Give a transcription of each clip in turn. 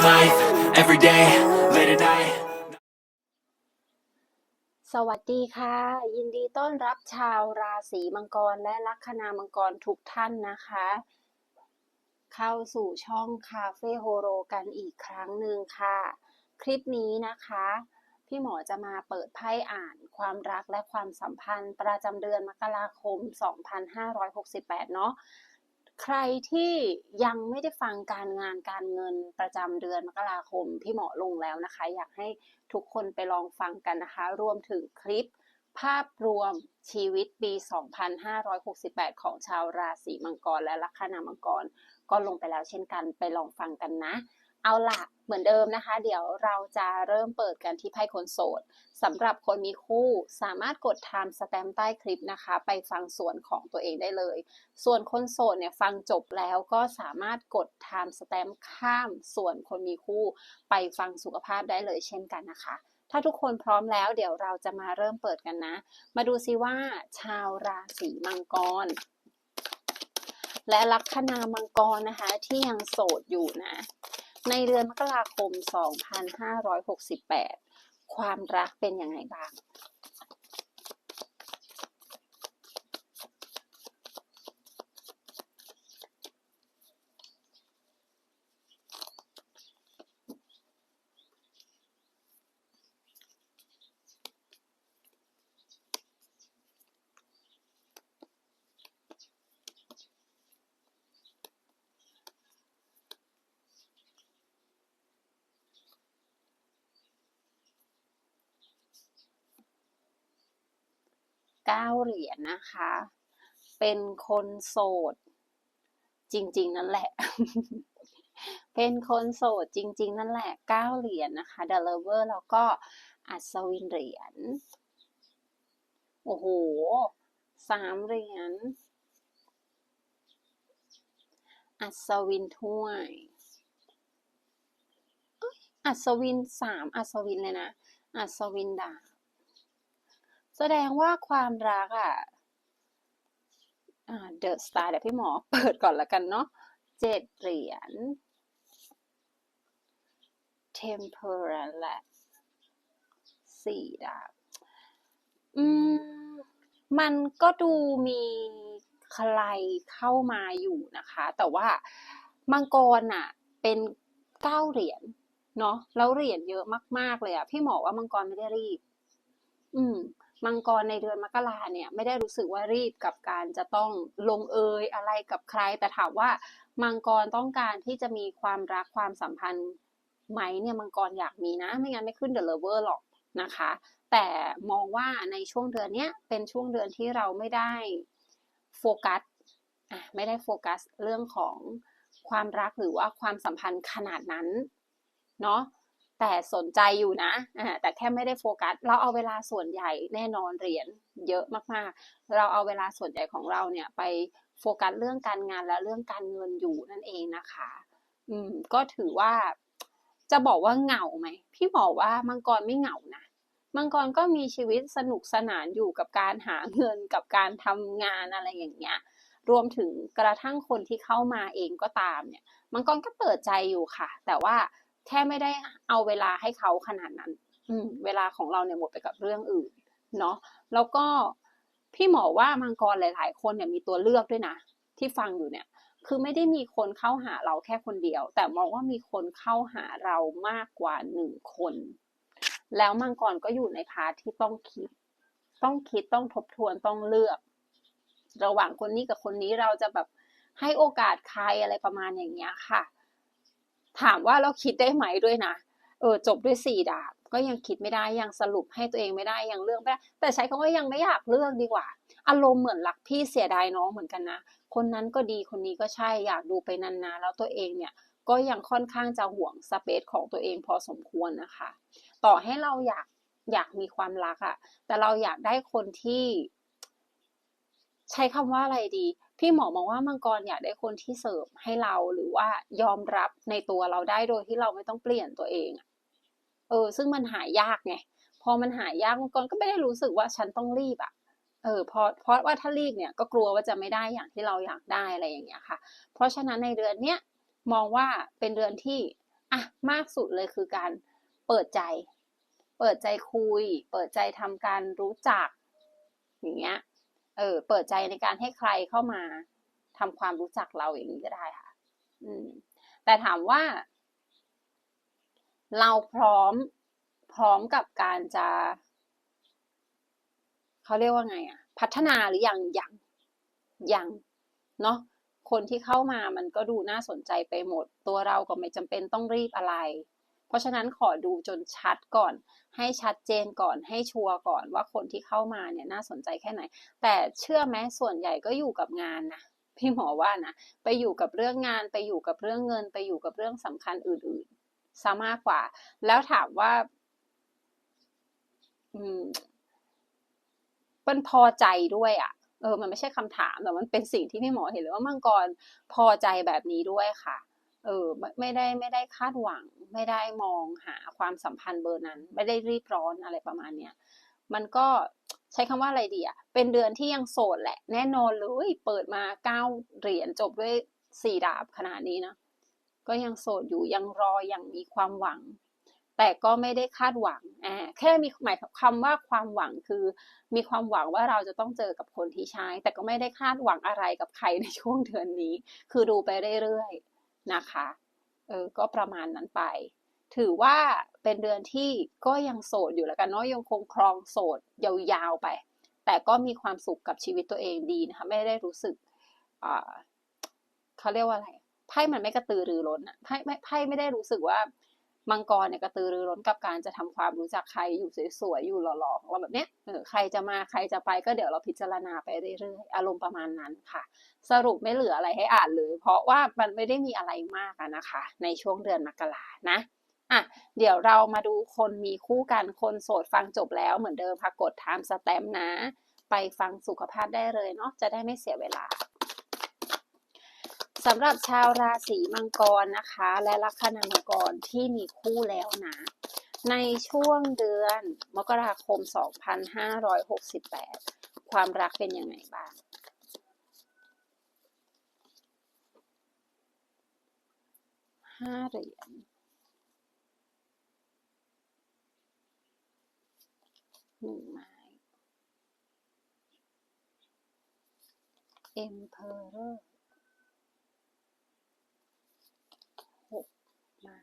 living life every day, late at night. สวัสดีค่ะ ยินดีต้อนรับชาวราศีมังกรและลัคนามังกรทุกท่านนะคะ เข้าสู่ช่องคาเฟ่โฮโรกันอีกครั้งหนึ่งค่ะ คลิปนี้นะคะ พี่หมอจะมาเปิดไพ่อ่านความรักและความสัมพันธ์ประจำเดือนมกราคม 2568 เนาะ ใครที่ยังไม่ได้ฟังการงานการเงินประจำเดือนมกราคมพี่หมอลงแล้วนะคะ อยากให้ทุกคนไปลองฟังกันนะคะ รวมถึงคลิปภาพรวมชีวิตปี 2568 ของชาวราศีมังกรและลัคนามังกร ก็ลงไปแล้วเช่นกันไปลองฟังกันนะ เอาละเหมือนเดิมนะคะ เดี๋ยวเราจะเริ่มเปิดกันที่ไพ่คนโสดสำหรับคนมีคู่สามารถกด time stamp ใต้คลิปนะคะ ไปฟังส่วนของตัวเองได้เลย ส่วนคนโสดเนี่ยฟังจบแล้วก็สามารถกด time stamp ข้ามส่วนคนมีคู่ ไปฟังสุขภาพได้เลยเช่นกันนะคะถ้าทุกคนพร้อมแล้วเดี๋ยวเราจะมาเริ่มเปิดกันนะ มาดูซิว่า ชาวราศีมังกร และลัคนามังกรนะคะที่ยังโสดอยู่นะ ในเดือนมกราคม 2568 ความรักเป็นอย่างไรบ้าง เก้าเหรียญนะคะ เป็นคนโสด จริง ๆ นั่นแหละ เป็นคนโสดจริง ๆ นั่นแหละเก้าเหรียญนะคะ The Lover แล้วก็อัศวินเหรียญ โอ้โหสามเหรียญ อัศวินถ้วยอ้ยอัศวินสามอัศวินเลยนะ อัศวินดาบ แสดงว่าความรักอะเดอะสตาร์เดี๋ยวพี่หมอเปิดก่อนละกันเนาะเจ็ดเหรียญ temperance และสี่ดาบอืมมันก็ดูมีใครเข้ามาอยู่นะคะ แต่ว่ามังกรอะ เป็นเก้าเหรียญเนาะแล้วเหรียญเยอะมาก ๆ เลยอะพี่หมอว่ามังกรไม่ได้รีบ อืม มังกรในเดือนมกราเนี่ยไม่ได้รู้สึกว่ารีบกับการจะต้องลงเอยอะไรกับใคร แต่ถามว่ามังกรต้องการที่จะมีความรักความสัมพันธ์ไหมเนี่ยมังกรอยากมีนะ ไม่งั้นไม่ขึ้นเดอะเลเวอร์หรอกนะคะ แต่มองว่าในช่วงเดือนเนี้ยเป็นช่วงเดือนที่เราไม่ได้โฟกัสอะไม่ได้โฟกัสเรื่องของความรักหรือว่าความสัมพันธ์ขนาดนั้นเนาะ แต่สนใจอยู่นะแต่แค่ไม่ได้โฟกัส เราเอาเวลาส่วนใหญ่แน่นอนเหรียญเยอะมากๆ เราเอาเวลาส่วนใหญ่ของเราเนี่ยไปโฟกัสเรื่องการงานและเรื่องการเงินอยู่นั่นเองนะคะ อืม ก็ถือว่าจะบอกว่าเหงาไหม พี่บอกว่ามังกรไม่เหงานะมังกรก็มีชีวิตสนุกสนานอยู่กับการหาเงินกับการทำงานอะไรอย่างเงี้ย รวมถึงกระทั่งคนที่เข้ามาเองก็ตามเนี่ย มังกรก็เปิดใจอยู่ค่ะ แต่ว่า แค่ไม่ได้เอาเวลาให้เขาขนาดนั้น อืเวลาของเราเนี่ยหมดไปกับเรื่องอื่น เนาะแล้วก็พี่หมอว่ามังกรหลาย ๆ คนเนี่ยมีตัวเลือกด้วยนะ ที่ฟังอยู่เนี่ย คือไม่ได้มีคนเข้าหาเราแค่คนเดียว แต่มองว่ามีคนเข้าหาเรามากกว่าหนึ่งคน แล้วมังกรก็อยู่ในพาร์ทที่ต้องคิด ต้องคิดต้องทบทวนต้องเลือก ระหว่างคนนี้กับคนนี้เราจะแบบให้โอกาสใครอะไรประมาณอย่างเงี้ยค่ะ ถามว่าเราคิดได้ไหมด้วยนะ เออจบด้วยสี่ดาบก็ยังคิดไม่ได้ยังสรุปให้ตัวเองไม่ได้ยังเลือกไม่ได้ แต่ใช้คำว่ายังไม่อยากเลือกดีกว่า อารมณ์เหมือนรักพี่เสียดายน้องเหมือนกันนะ คนนั้นก็ดีคนนี้ก็ใช่อยากดูไปนานๆแล้วตัวเองเนี่ยก็ยังค่อนข้างจะห่วงสเปซของตัวเองพอสมควรนะคะ ต่อให้เราอยากอยากมีความรักอะแต่เราอยากได้คนที่ ใช้คำว่าอะไรดี พี่หมอมองว่ามังกรอยากได้คนที่เสริมให้เราหรือว่ายอมรับในตัวเราได้โดยที่เราไม่ต้องเปลี่ยนตัวเองเออ ซึ่งมันหายากไงพอมันหายากมังกรก็ไม่ได้รู้สึกว่าฉันต้องรีบอะเออเพราะเพราะว่าถ้ารีบเนี่ยก็กลัวว่าจะไม่ได้อย่างที่เราอยากได้อะไรอย่างเงี้ยค่ะ เพราะฉะนั้นในเดือนเนี้ยมองว่าเป็นเดือนที่อะมากสุดเลยคือการเปิดใจ เปิดใจคุย เปิดใจทำการรู้จัก อย่างเงี้ย เออ เปิดใจในการให้ใครเข้ามาทำความรู้จักเราอย่างนี้ก็ได้ค่ะ อืม แต่ถามว่า เราพร้อม พร้อมกับการจะเขาเรียกว่าไงอะพัฒนาหรืออยังยังยังเนาะคนที่เข้ามามันก็ดูน่าสนใจไปหมด ตัวเราก็ไม่จำเป็นต้องรีบอะไร เพราะฉะนั้นขอดูจนชัดก่อน ให้ชัดเจนก่อนให้ชัวร์ก่อนว่าคนที่เข้ามาเนี่ยน่าสนใจแค่ไหน แต่เชื่อไหมส่วนใหญ่ก็อยู่กับงานนะพี่หมอว่านะไปอยู่กับเรื่องงานไปอยู่กับเรื่องเงิน ไปอยู่กับเรื่องสำคัญอื่นๆซะมากกว่า แล้วถามว่า อืมเป็นพอใจด้วยอะ่ะเออ มันไม่ใช่คำถามแต่มันเป็นสิ่งที่พี่หมอเห็นเลยว่ามังกรพอใจแบบนี้ด้วยค่ะ เออไม่ได้ไม่ได้คาดหวัง ไม่ได้มองหาความสัมพันธ์เบอร์นั้น ไม่ได้รีบร้อนอะไรประมาณเนี้ยมันก็ใช้คำว่าอะไรดีอะเป็นเดือนที่ยังโสดแหละ แน่นอนเลยเปิดมาเก้าเหรียญจบด้วยสี่ดาบขนาดนี้นะก็ยังโสดอยู่ยังรอยังมีความหวัง แต่ก็ไม่ได้คาดหวังอ่าแค่มีหมายคำว่าความหวังคือ มีความหวังว่าเราจะต้องเจอกับคนที่ใช้แต่ก็ไม่ได้คาดหวังอะไรกับใครในช่วงเดือนนี้ คือดูไปเรื่อยๆ นะคะเออก็ประมาณนั้นไป ถือว่าเป็นเดือนที่ก็ยังโสดอยู่แล้วกันเนาะยังคงครองโสดยาวๆไป แต่ก็มีความสุขกับชีวิตตัวเองดีนะคะไม่ได้รู้สึกอ่าเขาเรียกว่าอะไรไพ่มันไม่กระตือรือร้นอะไพ่ไม่ไพ่ไม่ได้รู้สึกว่า มังกรเนี่ยกระตือรือร้นกับการจะทำความรู้จักใครอยู่สวยๆอยู่หล่อๆเราแบบเนี้ยเออใครจะมาใครจะไปก็เดี๋ยวเราพิจารณาไปเรื่อยๆอารมณ์ประมาณนั้นค่ะ สรุปไม่เหลืออะไรให้อ่านเลย เพราะว่ามันไม่ได้มีอะไรมากนะคะ ในช่วงเดือนมกรานะอะเดี๋ยวเรามาดูคนมีคู่กันคนโสดฟังจบแล้วเหมือนเดิมค่ะกด time stamp นะ ไปฟังสุขภาพได้เลยเนาะจะได้ไม่เสียเวลา สำหรับชาวราศีมังกรนะคะ และลัคนามังกรที่มีคู่แล้วนะ ในช่วงเดือนมกราคม 2568 ความรักเป็นยังไงบ้างห้าเหรียญหนึ่งไม้ Emperor กไม้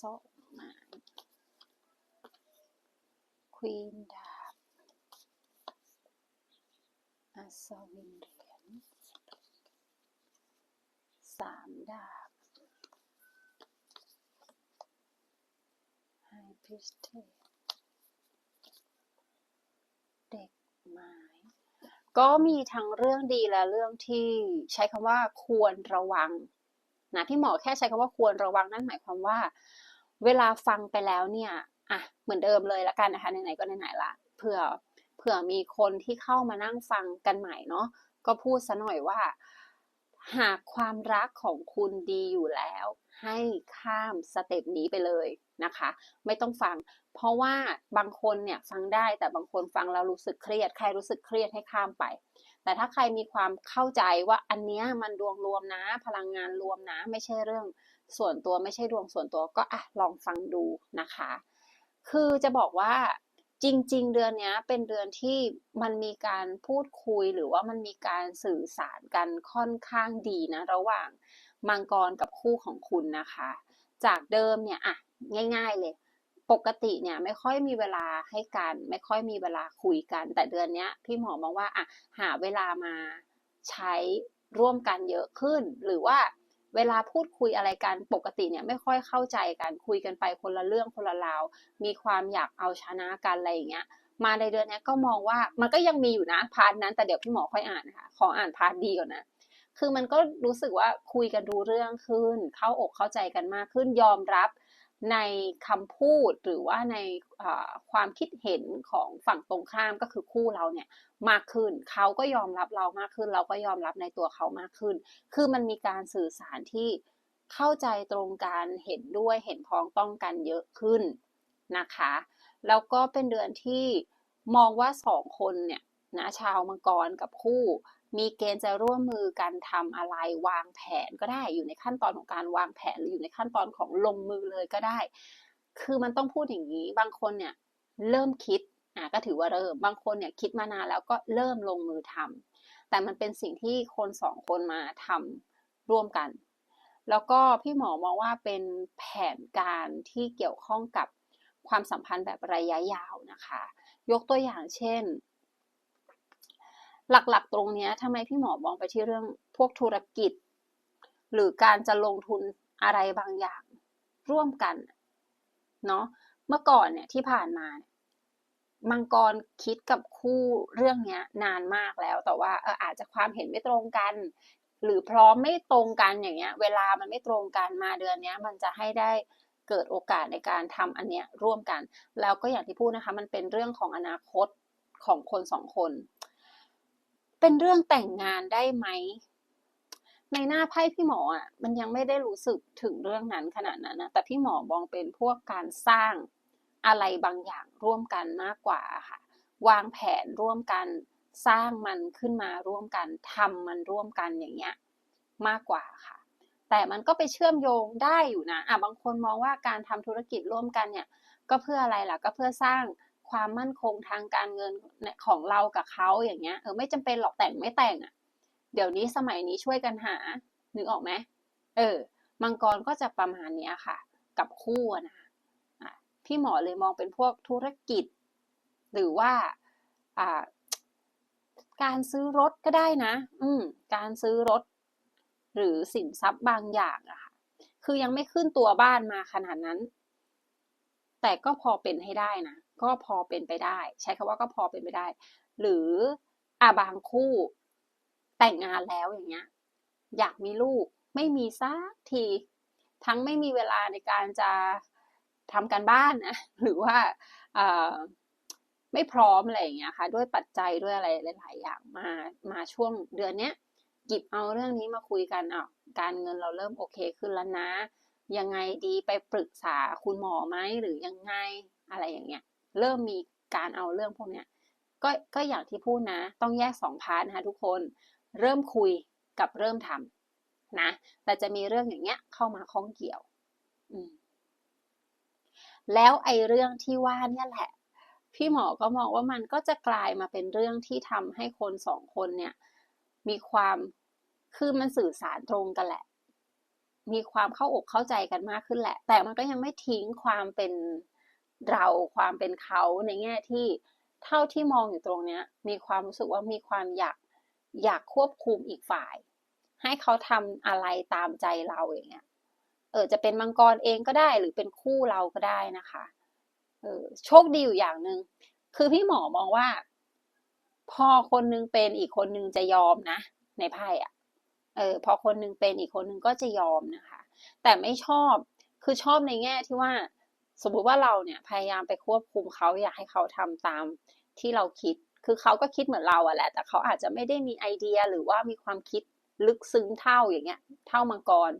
สองไม้ Queen ดาบอัศวินเหรียญสามดาบ High Priestess เด็กไม้ก็มีทั้งเรื่องดีและเรื่องที่ใช้คำว่าควรระวังนะที่หมอแค่ใช้คำว่าควรระวังนั่นหมายความว่า เวลาฟังไปแล้วเนี่ยอะเหมือนเดิมเลยละกันนะคะไหนๆก็ไหนๆละเผื่อเผื่อมีคนที่เข้ามานั่งฟังกันใหม่เนาะก็พูดซะหน่อยว่า หากความรักของคุณดีอยู่แล้ว ให้ข้ามสเต็ปนี้ไปเลยนะคะ ไม่ต้องฟัง เพราะว่าบางคนเนี่ยฟังได้แต่บางคนฟังแล้วรู้สึกเครียด ใครรู้สึกเครียดให้ข้ามไป แต่ถ้าใครมีความเข้าใจว่าอันเนี้ยมันดวงรวมนะ พลังงานรวมนะ ไม่ใช่เรื่อง ส่วนตัวไม่ใช่ดวงส่วนตัวก็อะลองฟังดูนะคะ คือจะบอกว่าจริง ๆ เดือนนี้เป็นเดือนที่มันมีการพูดคุยหรือว่ามันมีการสื่อสารกันค่อนข้างดีนะ ระหว่างมังกรกับคู่ของคุณนะคะ จากเดิมเนี่ยอะง่าย ๆ เลย ปกติเนี่ยไม่ค่อยมีเวลาให้กัน ไม่ค่อยมีเวลาคุยกัน แต่เดือนนี้พี่หมอมองว่าอะหาเวลามาใช้ร่วมกันเยอะขึ้น หรือว่า เวลาพูดคุยอะไรกันปกติเนี่ยไม่ค่อยเข้าใจกันคุยกันไปคนละเรื่องคนละราว มีความอยากเอาชนะกันอะไรอย่างเงี้ยมาในเดือนนี้ก็มองว่ามันก็ยังมีอยู่นะพาร์ทนั้นแต่เดี๋ยวพี่หมอค่อยอ่านนะคะขออ่านพาร์ทดีก่อนนะคือมันก็รู้สึกว่าคุยกันรู้เรื่องขึ้น เข้าอกเข้าใจกันมากขึ้นยอมรับ ในคำพูดหรือว่าในความคิดเห็นของฝั่งตรงข้ามก็คือคู่เราเนี่ยมากขึ้นเขาก็ยอมรับเรามากขึ้น เราก็ยอมรับในตัวเขามากขึ้น คือมันมีการสื่อสารที่เข้าใจตรงกันเห็นด้วยเห็นพ้องต้องกันเยอะขึ้นนะคะ แล้วก็เป็นเดือนที่มองว่าสองคนเนี่ยนะชาวมังกรกับคู่ มีเกณฑ์จะร่วมมือกันทำอะไรวางแผนก็ได้อยู่ในขั้นตอนของการวางแผนหรืออยู่ในขั้นตอนของลงมือเลยก็ได้ คือมันต้องพูดอย่างนี้ บางคนเนี่ยเริ่มคิดอะก็ถือว่าเริ่ม บางคนเนี่ยคิดมานานแล้วก็เริ่มลงมือทำแต่มันเป็นสิ่งที่คนสองคนมาทำร่วมกัน แล้วก็พี่หมอมองว่าเป็นแผนการที่เกี่ยวข้องกับความสัมพันธ์แบบระยะยาวนะคะ ยกตัวอย่างเช่น หลักๆ ตรงนี้ทำไมพี่หมอมองไปที่เรื่องพวกธุรกิจ หรือการจะลงทุนอะไรบางอย่างร่วมกันเนาะเมื่อก่อนเนี่ยที่ผ่านมามังกรคิดกับคู่เรื่องนี้นานมากแล้ว แต่ว่าเอออาจจะความเห็นไม่ตรงกัน หรือพร้อมไม่ตรงกันอย่างเงี้ย เวลามันไม่ตรงกันมาเดือนนี้มันจะให้ได้เกิดโอกาสในการทำอันเนี้ยร่วมกัน แล้วก็อย่างที่พูดนะคะ มันเป็นเรื่องของอนาคตของคนสองคน เป็นเรื่องแต่งงานได้ไหม ในหน้าไพ่พี่หมออะ มันยังไม่ได้รู้สึกถึงเรื่องนั้นขนาดนั้นนะแต่พี่หมอมองเป็นพวกการสร้างอะไรบางอย่างร่วมกันมากกว่าค่ะ วางแผนร่วมกันสร้างมันขึ้นมาร่วมกันทำมันร่วมกันอย่างเงี้ยมากกว่าค่ะ แต่มันก็ไปเชื่อมโยงได้อยู่นะอะบางคนมองว่าการทำธุรกิจร่วมกันเนี่ย ก็เพื่ออะไรล่ะก็เพื่อสร้าง ความมั่นคงทางการเงินของเรากับเขาอย่างเงี้ยเออไม่จำเป็นหรอกแต่งไม่แต่งอะ เดี๋ยวนี้สมัยนี้ช่วยกันหานึกออกไหมเออ มังกรก็จะประมาณเนี้ยค่ะ กับคู่นะพี่หมอเลยมองเป็นพวกธุรกิจ หรือว่าอ่าการซื้อรถก็ได้นะ อืม การซื้อรถ หรือสินทรัพย์บางอย่างอะค่ะ คือยังไม่ขึ้นตัวบ้านมาขนาดนั้น แต่ก็พอเป็นให้ได้นะ ก็พอเป็นไปได้ ใช้คำว่าก็พอเป็นไปได้ หรืออ่าบางคู่แต่งงานแล้วอย่างเงี้ย อยากมีลูกไม่มีสักที ทั้งไม่มีเวลาในการจะทำการบ้านนะหรือว่าไม่พร้อมอะไรอย่างเงี้ยค่ะ ด้วยปัจจัยด้วยอะไรหลาย ๆ อย่างมามาช่วงเดือนเนี้ยหยิบเอาเรื่องนี้มาคุยกันอะการเงินเราเริ่มโอเคขึ้นแล้วนะ ยังไงดีไปปรึกษาคุณหมอไหมหรือยังไงอะไรอย่างเงี้ย เริ่มมีการเอาเรื่องพวกเนี้ยก็ก็อย่างที่พูดนะ ต้องแยกสองพาร์ทนะคะทุกคนเริ่มคุยกับเริ่มทำนะ แต่จะมีเรื่องอย่างเงี้ยเข้ามาข้องเกี่ยวแล้วไอ้เรื่องที่ว่าเนี่ยแหละ พี่หมอก็มองว่ามันก็จะกลายมาเป็นเรื่องที่ทำให้คนสองคนเนี่ย มีความคือมันสื่อสารตรงกันแหละ มีความเข้าอกเข้าใจกันมากขึ้นแหละ แต่มันก็ยังไม่ทิ้งความเป็น เราความเป็นเขาในแง่ที่เท่าที่มองอยู่ตรงเนี้ย มีความรู้สึกว่ามีความอยากอยากควบคุมอีกฝ่าย ให้เขาทำอะไรตามใจเราอย่างเงี้ยเออจะเป็นมังกรเองก็ได้หรือเป็นคู่เราก็ได้นะคะเออโชคดีอยู่อย่างหนึ่งคือพี่หมอมองว่า พอคนนึงเป็นอีกคนนึงจะยอมนะ ในไพ่อะเออพอคนนึงเป็นอีกคนนึงก็จะยอมนะคะ แต่ไม่ชอบคือชอบในแง่ที่ว่า สมมุติว่าเราเนี่ยพยายามไปควบคุมเขาอยากให้เขาทำตามที่เราคิด คือเขาก็คิดเหมือนเราอะแหละ แต่เขาอาจจะไม่ได้มีไอเดียหรือว่ามีความคิดลึกซึ้งเท่าอย่างเงี้ย เท่ามังกร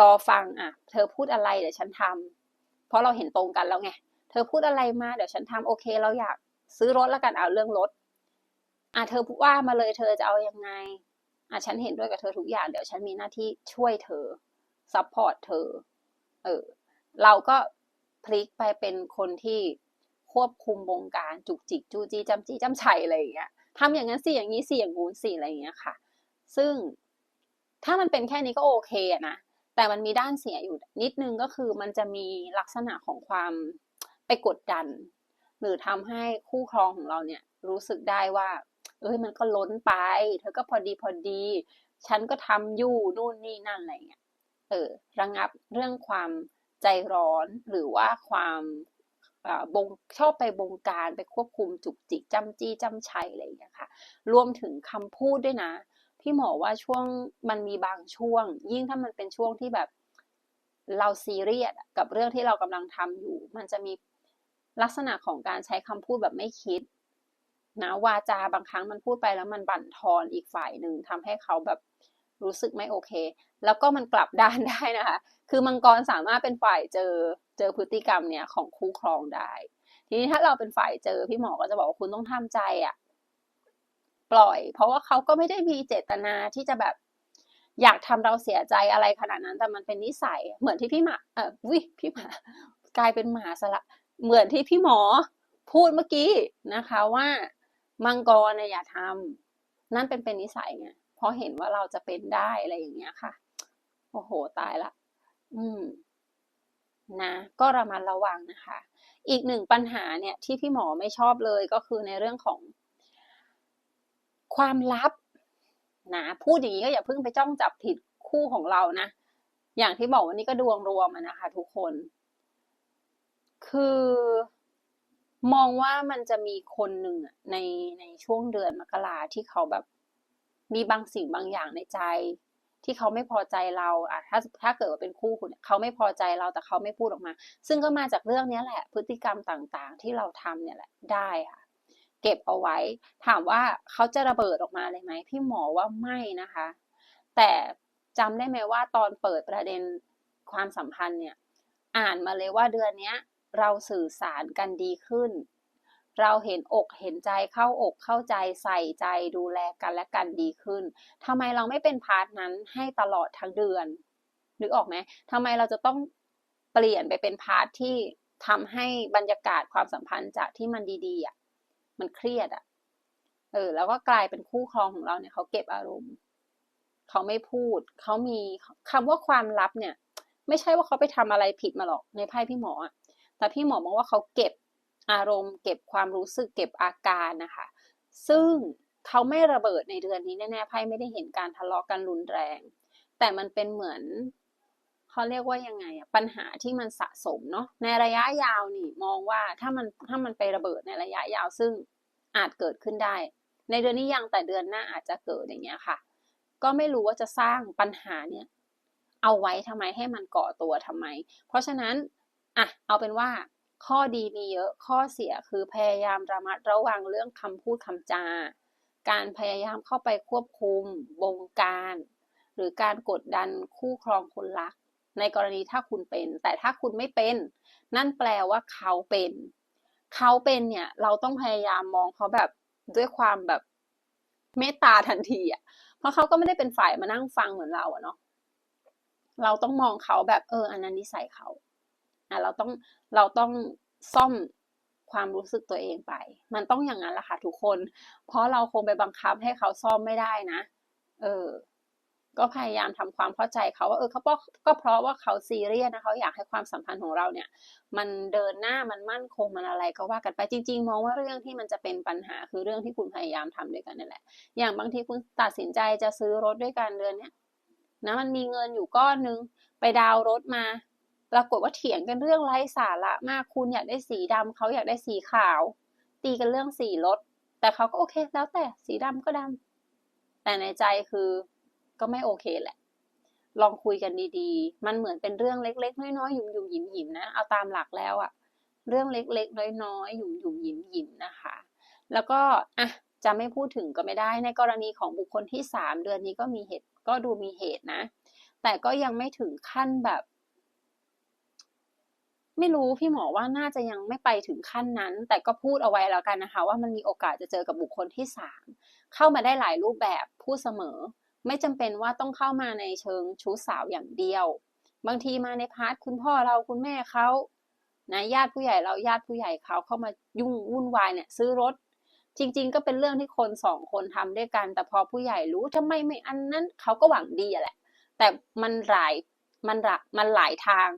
รอฟังอะ เธอพูดอะไรเดี๋ยวฉันทำเพราะเราเห็นตรงกันแล้วไง เธอพูดอะไรมาเดี๋ยวฉันทำโอเค เราอยากซื้อรถแล้วกันเอาเรื่องรถอะเธอว่ามาเลยเธอจะเอายังไงอะฉันเห็นด้วยกับเธอทุกอย่างเดี๋ยวฉันมีหน้าที่ช่วยเธอซัพพอร์ตเธอ เออ เราก็ พลิกไปเป็นคนที่ควบคุมวงการจุกจิกจูจีจำจีจำชัยอะไรอย่างเงี้ยทำอย่างนั้นสิอย่างนี้สิอย่างงู้นสิอะไรอย่างเงี้ยค่ะ ซึ่งถ้ามันเป็นแค่นี้ก็โอเคนะแต่มันมีด้านเสียอยู่นิดนึงก็คือมันจะมีลักษณะของความไปกดดัน หรือทำให้คู่ครองของเราเนี่ยรู้สึกได้ว่า เอ้ยมันก็ล้นไป เธอก็พอดีพอดี ฉันก็ทำอยู่นู่นนี่นั่นอะไรเงี้ยเออระงับเรื่องความ ใจร้อนหรือว่าความบงชอบไปบงการไปควบคุมจุกจิกจ้ำจี้จ้ำชัยอะไรอย่างเงี้ยค่ะ รวมถึงคำพูดด้วยนะ พี่หมอว่าช่วงมันมีบางช่วง ยิ่งถ้ามันเป็นช่วงที่แบบเราซีเรียสกับเรื่องที่เรากำลังทำอยู่ มันจะมีลักษณะของการใช้คำพูดแบบไม่คิดนะวาจาบางครั้งมันพูดไปแล้วมันบั่นทอนอีกฝ่ายหนึ่งทำให้เขาแบบ รู้สึกไม่โอเค แล้วก็มันกลับด้านได้นะคะ คือมังกรสามารถเป็นฝ่ายเจอเจอพฤติกรรมเนี่ยของคู่ครองได้ ทีนี้ถ้าเราเป็นฝ่ายเจอพี่หมอก็จะบอกว่าคุณต้องทำใจอะ่ะปล่อย เพราะว่าเขาก็ไม่ได้มีเจตนาที่จะแบบอยากทำเราเสียใจอะไรขนาดนั้น แต่มันเป็นนิสัย เหมือนที่พี่หมาเออวิพี่หมากลายเป็นหมาซะละ เหมือนที่พี่หมอพูดเมื่อกี้นะคะว่ามังกรเนะอย่าทำนั่นเป็นเป็นนิสัยไง ราะเห็นว่าเราจะเป็นได้อะไรอย่างเงี้ยค่ะ โอ้โหตายละ อืม นะ ก็ระมัดระวังนะคะ อีกหนึ่งปัญหาเนี่ย ที่พี่หมอไม่ชอบเลยก็คือในเรื่องของ ความลับ นะ พูดอย่างนี้ก็อย่าเพิ่งไปจ้องจับผิดคู่ของเรานะ อย่างที่บอกวันนี้ก็ดวงรวมนะคะ ทุกคน คือมองว่ามันจะมีคนหนึ่งในในช่วงเดือนมกราที่เขาแบบ มีบางสิ่งบางอย่างในใจ ที่เขาไม่พอใจเราอะถ้าถ้าเกิดว่าเป็นคู่คุณเขาไม่พอใจเราแต่เขาไม่พูดออกมา ซึ่งก็มาจากเรื่องนี้แหละ พฤติกรรมต่างๆ ที่เราทำเนี่ยแหละได้ค่ะเก็บเอาไว้ ถามว่าเขาจะระเบิดออกมาเลยไหมพี่หมอว่าไม่นะคะ แต่จำได้ไหมว่าตอนเปิดประเด็นความสัมพันธ์เนี่ย อ่านมาเลยว่าเดือนนี้เราสื่อสารกันดีขึ้น เราเห็นอกเห็นใจเข้าอกเข้าใจใส่ใจดูแลกันและกันดีขึ้นทำไมเราไม่เป็นพาร์ทนั้นให้ตลอดทั้งเดือนนึกออกไหมทำไมเราจะต้องเปลี่ยนไปเป็นพาร์ทที่ทำให้บรรยากาศความสัมพันธ์จากที่มันดีๆอะมันเครียดอะเออแล้วก็กลายเป็นคู่ครองของเราเนี่ยเขาเก็บอารมณ์ เขาไม่พูด เขามีคำว่าความลับเนี่ย ไม่ใช่ว่าเขาไปทำอะไรผิดมาหรอกในไพ่พี่หมออะแต่พี่หมอมองว่าเขาเก็บ อารมณ์เก็บความรู้สึกเก็บอาการนะคะ ซึ่งเขาไม่ระเบิดในเดือนนี้แน่ๆไพ่ไม่ได้เห็นการทะเลาะกันรุนแรง แต่มันเป็นเหมือนเขาเรียกว่ายังไงอะปัญหาที่มันสะสมเนาะในระยะยาวนี่มองว่าถ้ามันถ้ามันไประเบิดในระยะยาวซึ่งอาจเกิดขึ้นได้ ในเดือนนี้ยังแต่เดือนหน้าอาจจะเกิดอย่างเงี้ยค่ะ ก็ไม่รู้ว่าจะสร้างปัญหาเนี่ยเอาไว้ทำไมให้มันก่อตัวทำไม เพราะฉะนั้นอะเอาเป็นว่า ข้อดีมีเยอะข้อเสียคือพยายามระมัดระวังเรื่องคำพูดคำจา การพยายามเข้าไปควบคุม บงการ หรือการกดดันคู่ครองคนรัก ในกรณีถ้าคุณเป็น แต่ถ้าคุณไม่เป็น นั่นแปลว่าเขาเป็น เขาเป็นเนี่ยเราต้องพยายามมองเขาแบบด้วยความแบบเมตตาทันทีอะ เพราะเขาก็ไม่ได้เป็นฝ่ายมานั่งฟังเหมือนเราอะเนาะ เราต้องมองเขาแบบเอออันนั้นนิสัยเขา อะเราต้องเราต้องซ่อมความรู้สึกตัวเองไป มันต้องอย่างนั้นแหละค่ะทุกคน เพราะเราคงไปบังคับให้เขาซ่อมไม่ได้นะ เออ ก็พยายามทำความเข้าใจเขาว่าเออเขาก็ก็เพราะว่าเขาซีเรียสนะเขาอยากให้ความสัมพันธ์ของเราเนี่ย มันเดินหน้ามันมั่นคงมันอะไรก็ว่ากันไปจริง ๆ มองว่าเรื่องที่มันจะเป็นปัญหาคือเรื่องที่คุณพยายามทำด้วยกันนั่นแหละ อย่างบางทีคุณตัดสินใจจะซื้อรถด้วยกันเดือนเนี้ยนะมันมีเงินอยู่ก้อนนึงไปดาวรถมา ปรากฏว่าเถียงกันเรื่องไร้สาระมากคุณอยากได้สีดำเขาอยากได้สีขาว ตีกันเรื่องสีรถ แต่เขาก็โอเคแล้วแต่สีดำก็ดำแต่ในใจคือก็ไม่โอเคแหละ ลองคุยกันดีๆ มันเหมือนเป็นเรื่องเล็กๆ น้อยๆหยุ่มๆหยิมๆนะ เอาตามหลักแล้วอะเรื่องเล็กๆ น้อยๆหยุ่มๆหยิมๆนะคะ แล้วก็อะจะไม่พูดถึงก็ไม่ได้ในกรณีของบุคคลที่สามเดือนนี้ก็มีเหตุก็ดูมีเหตุนะ แต่ก็ยังไม่ถึงขั้นแบบ ไม่รู้พี่หมอว่าน่าจะยังไม่ไปถึงขั้นนั้น แต่ก็พูดเอาไว้แล้วกันนะคะ ว่ามันมีโอกาสจะเจอกับบุคคลที่สามเข้ามาได้หลายรูปแบบพูดเสมอ ไม่จำเป็นว่าต้องเข้ามาในเชิงชู้สาวอย่างเดียว บางทีมาในพาร์ทคุณพ่อเราคุณแม่เขานะญาติผู้ใหญ่เราญาติผู้ใหญ่เขาเข้ามายุ่งวุ่นวายเนี่ยซื้อรถ จริง ๆ ก็เป็นเรื่องที่คนสองคนทำด้วยกัน แต่พอผู้ใหญ่รู้ทำไมไม่อันนั้นเขาก็หวังดีแหละ แต่มันหลายมันหลมันหลายทาง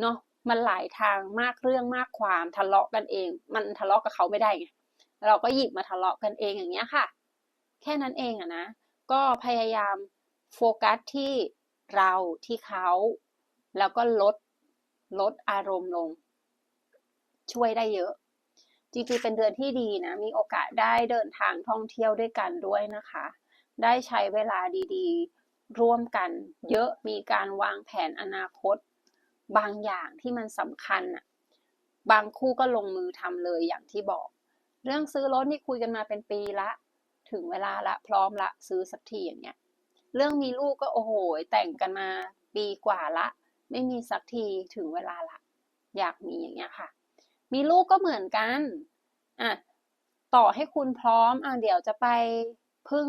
เนาะ มันหลายทางมากเรื่องมากความทะเลาะกันเอง มันทะเลาะกับเขาไม่ได้ไงเราก็หยิบมาทะเลาะกันเองอย่างเงี้ยค่ะ แค่นั้นเองอะนะ ก็พยายามโฟกัสที่เราที่เขา แล้วก็ลดลดอารมณ์ลง ช่วยได้เยอะ จริงๆเป็นเดือนที่ดีนะ มีโอกาสได้เดินทางท่องเที่ยวด้วยกันด้วยนะคะ ได้ใช้เวลาดีๆ ร่วมกัน เยอะมีการวางแผนอนาคต บางอย่างที่มันสำคัญอะบางคู่ก็ลงมือทำเลยอย่างที่บอก เรื่องซื้อรถนี่คุยกันมาเป็นปีละ ถึงเวลาละพร้อมละซื้อสักทีอย่างเงี้ย เรื่องมีลูกก็โอ้โหแต่งกันมาปีกว่าละ ไม่มีสักทีถึงเวลาละ อยากมีอย่างเงี้ยค่ะ มีลูกก็เหมือนกันอะต่อให้คุณพร้อมอะเดี๋ยวจะไปพึ่ง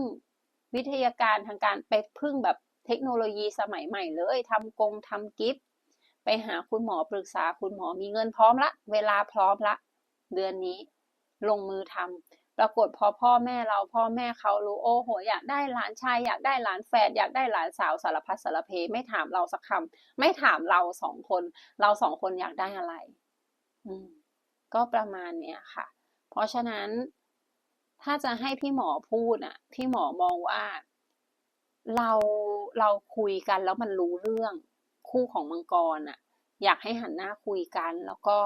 วิทยาการทางการไปพึ่งแบบเทคโนโลยีสมัยใหม่เลยทำกงทำกิฟต์ ไปหาคุณหมอปรึกษาคุณหมอมีเงินพร้อมละ เวลาพร้อมละ เดือนนี้ ลงมือทำปรากฏพอพ่อแม่เราพ่อแม่เขารู้โอ้โหอยากได้หลานชายอยากได้หลานแฝดอยากได้หลานสาวสารพัดสารเพ ไม่ถามเราสักคำไม่ถามเราสองคน เราสองคนอยากได้อะไร อืม ก็ประมาณเนี้ยค่ะ เพราะฉะนั้น ถ้าจะให้พี่หมอพูดอะ พี่หมอมองว่าเราเราคุยกันแล้วมันรู้เรื่อง คู่ของมังกรอะอยากให้หันหน้าคุยกัน แล้วก็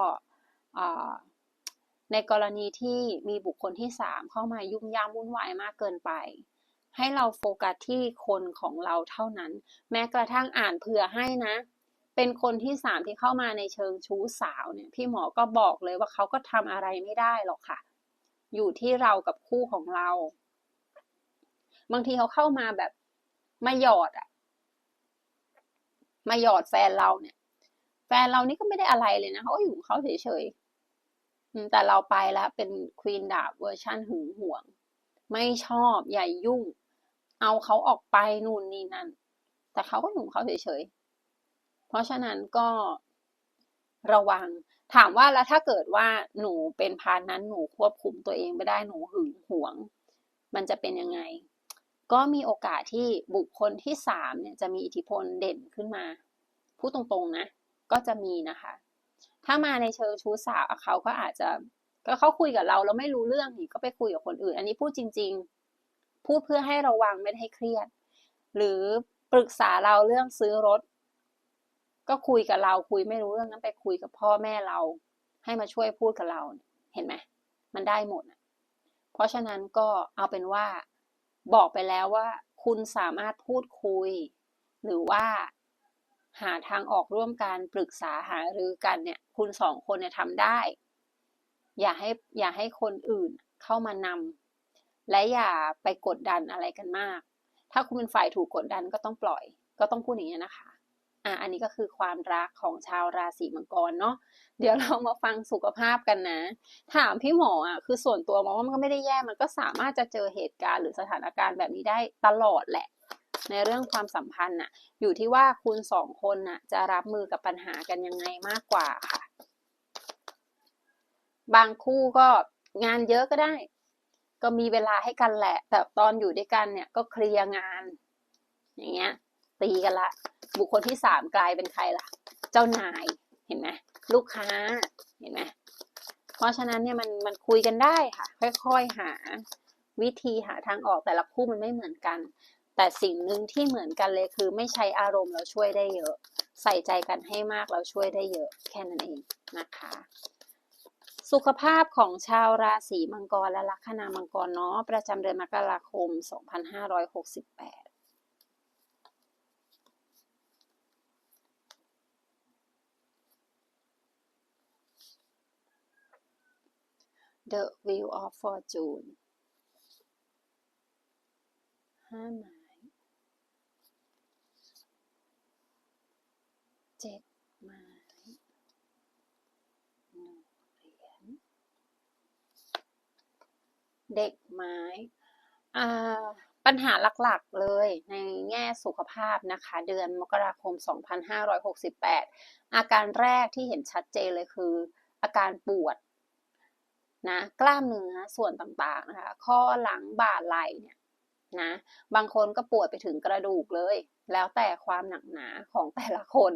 ในกรณีที่มีบุคคลที่สามเข้ามายุ่งยามวุ่นวายมากเกินไป ให้เราโฟกัสที่คนของเราเท่านั้น แม้กระทั่งอ่านเผื่อให้นะ เป็นคนที่สามที่เข้ามาในเชิงชู้สาวเนี่ยพี่หมอก็บอกเลยว่าเขาก็ทำอะไรไม่ได้หรอกค่ะ อยู่ที่เรากับคู่ของเรา บางทีเขาเข้ามาแบบมาหยอดอะ มาหยอดแฟนเราเนี่ย แฟนเรานี่ก็ไม่ได้อะไรเลยนะเขาอยู่ของเขาเฉยๆแต่เราไปแล้วเป็นควีนดาบเวอร์ชั่นหึงหวง ไม่ชอบอย่ยุ่ง เอาเขาออกไปนู่นนี่นั่น แต่เขาก็อยู่ของเขาเฉยๆเพราะฉะนั้นก็ระวังถามว่าแล้วถ้าเกิดว่าหนูเป็นพานนั้นหนูควบคุมตัวเองไม่ได้หนูหึงหวง มันจะเป็นยังไง ก็มีโอกาสที่บุคคลที่สามเนี่ยจะมีอิทธิพลเด่นขึ้นมา พูดตรงๆนะ ก็จะมีนะคะ ถ้ามาในเชิงชู้สาวเขาก็อาจจะก็เขาคุยกับเราแล้วไม่รู้เรื่องนี่ก็ไปคุยกับคนอื่น อันนี้พูดจริง ๆ พูดเพื่อให้ระวังไม่ให้เครียด หรือปรึกษาเราเรื่องซื้อรถ ก็คุยกับเราคุยไม่รู้เรื่องนั้นไปคุยกับพ่อแม่เรา ให้มาช่วยพูดกับเรา เห็นไหมมันได้หมดเพราะฉะนั้นก็เอาเป็นว่า บอกไปแล้วว่า คุณสามารถพูดคุย หรือว่าหาทางออกร่วมกันปรึกษาหารือกันเนี่ย คุณสองคนเนี่ยทำได้ อย่าให้อย่าให้คนอื่นเข้ามานำและอย่าไปกดดันอะไรกันมาก ถ้าคุณเป็นฝ่ายถูกกดดันก็ต้องปล่อย ก็ต้องพูดอย่างนี้นะคะ อะอันนี้ก็คือความรักของชาวราศีมังกรเนาะเดี๋ยวเรามาฟังสุขภาพกันนะ ถามพี่หมออะคือส่วนตัวมองว่ามันก็ไม่ได้แย่มันก็สามารถจะเจอเหตุการณ์หรือสถานการณ์แบบนี้ได้ตลอดแหละ ในเรื่องความสัมพันธ์น่ะ อยู่ที่ว่าคุณสองคนน่ะ จะรับมือกับปัญหากันยังไงมากกว่าค่ะ บางคู่ก็งานเยอะก็ได้ ก็มีเวลาให้กันแหละ แต่ตอนอยู่ด้วยกันเนี่ยก็เคลียร์งาน อย่างเงี้ย ตีกันละ บุคคลที่สามกลายเป็นใครล่ะ เจ้านายเห็นไหมลูกค้าเห็นไหมเพราะฉะนั้นเนี่ยมันมันคุยกันได้ค่ะ ค่อยๆหาวิธีหาทางออกแต่ละคู่มันไม่เหมือนกัน แต่สิ่งหนึ่งที่เหมือนกันเลยคือ ไม่ใช้อารมณ์เราช่วยได้เยอะ ใส่ใจกันให้มากเราช่วยได้เยอะแค่นั้นเองนะคะ สุขภาพของชาวราศีมังกรและลัคนามังกรเนาะประจำเดือนมกราคม 2568 The Wheel of Fortune ห้าไม้เจ็ดไม้หนึ่งเหรียญเด็กไม้อ่าปัญหาหลักๆเลยในแง่สุขภาพนะคะ เดือนมกราคม 2568 อาการแรกที่เห็นชัดเจนเลยคือ อาการปวด นะกล้ามเนื้อส่วนต่างๆนะคะข้อหลังบ่าไหล่เนี่ยนะบางคนก็ปวดไปถึงกระดูกเลย แล้วแต่ความหนักหนาของแต่ละคน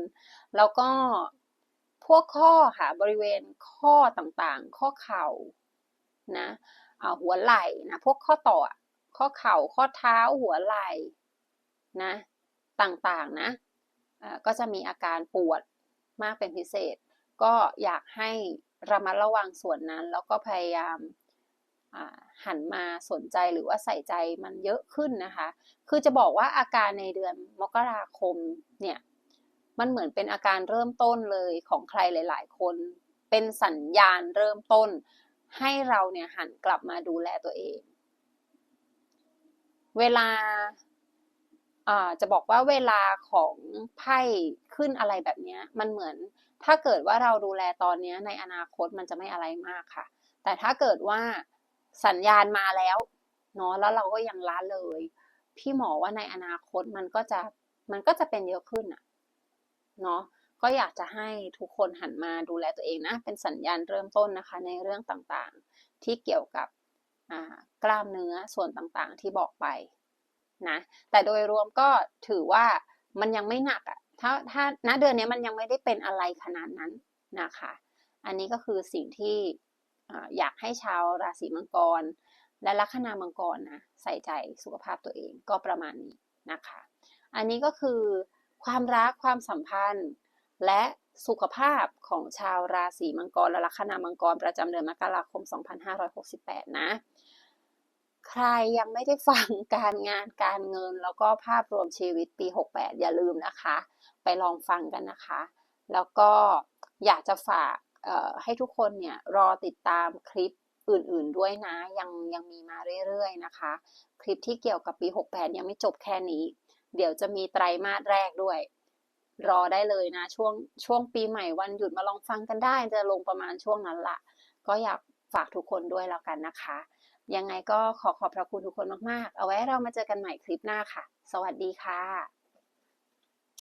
แล้วก็พวกข้อค่ะบริเวณข้อต่างๆ ข้อเข่านะหัวไหล่นะพวกข้อต่อข้อเข่าข้อเท้าหัวไหล่นะต่างๆนะก็จะมีอาการปวดมากเป็นพิเศษ ก็อยากให้ ระมัดระวังส่วนนั้น แล้วก็พยายามหันมาสนใจหรือว่าใส่ใจมันเยอะขึ้นนะคะ คือจะบอกว่าอาการในเดือนมกราคมเนี่ยมันเหมือนเป็นอาการเริ่มต้นเลยของใครหลาย ๆ คน เป็นสัญญาณเริ่มต้น ให้เราเนี่ยหันกลับมาดูแลตัวเอง เวลาจะบอกว่าเวลาของไพ่ขึ้นอะไรแบบนี้มันเหมือน ถ้าเกิดว่าเราดูแลตอนนี้ในอนาคตมันจะไม่อะไรมากค่ะ แต่ถ้าเกิดว่าสัญญาณมาแล้วเนาะแล้วเราก็ยังละเลย พี่หมอว่าในอนาคตมันก็จะมันก็จะเป็นเยอะขึ้นอะเนาะก็อยากจะให้ทุกคนหันมาดูแลตัวเองนะ เป็นสัญญาณเริ่มต้นนะคะ ในเรื่องต่างๆ ที่เกี่ยวกับกล้ามเนื้อส่วนต่างๆ ที่บอกไปนะแต่โดยรวมก็ถือว่ามันยังไม่หนักอะ ถ้าถ้าณเดือนนี้มันยังไม่ได้เป็นอะไรขนาดนั้นนะคะ อันนี้ก็คือสิ่งที่อยากให้ชาวราศีมังกร และลัคนามังกรนะใส่ใจสุขภาพตัวเองก็ประมาณนี้นะคะ อันนี้ก็คือความรักความสัมพันธ์ และสุขภาพของชาวราศีมังกรและลัคนามังกรประจำเดือนมกราคม 2568 นะ ใครยังไม่ได้ฟังการงานการเงิน แล้วก็ภาพรวมชีวิตปี 68 อย่าลืมนะคะ ไปลองฟังกันนะคะ แล้วก็อยากจะฝากให้ทุกคนเนี่ยรอติดตามคลิปอื่นๆด้วยนะ ยังยังมีมาเรื่อยๆนะคะ คลิปที่เกี่ยวกับปี 68 ยังไม่จบแค่นี้ เดี๋ยวจะมีไตรมาสแรกด้วย รอได้เลยนะ ช่วงช่วงปีใหม่วันหยุดมาลองฟังกันได้ จะลงประมาณช่วงนั้นละก็อยากฝากทุกคนด้วยแล้วกันนะคะ ยังไงก็ขอขอบพระคุณทุกคนมาก ๆ เอาไว้เรามาเจอกันใหม่คลิปหน้าค่ะ สวัสดีค่ะ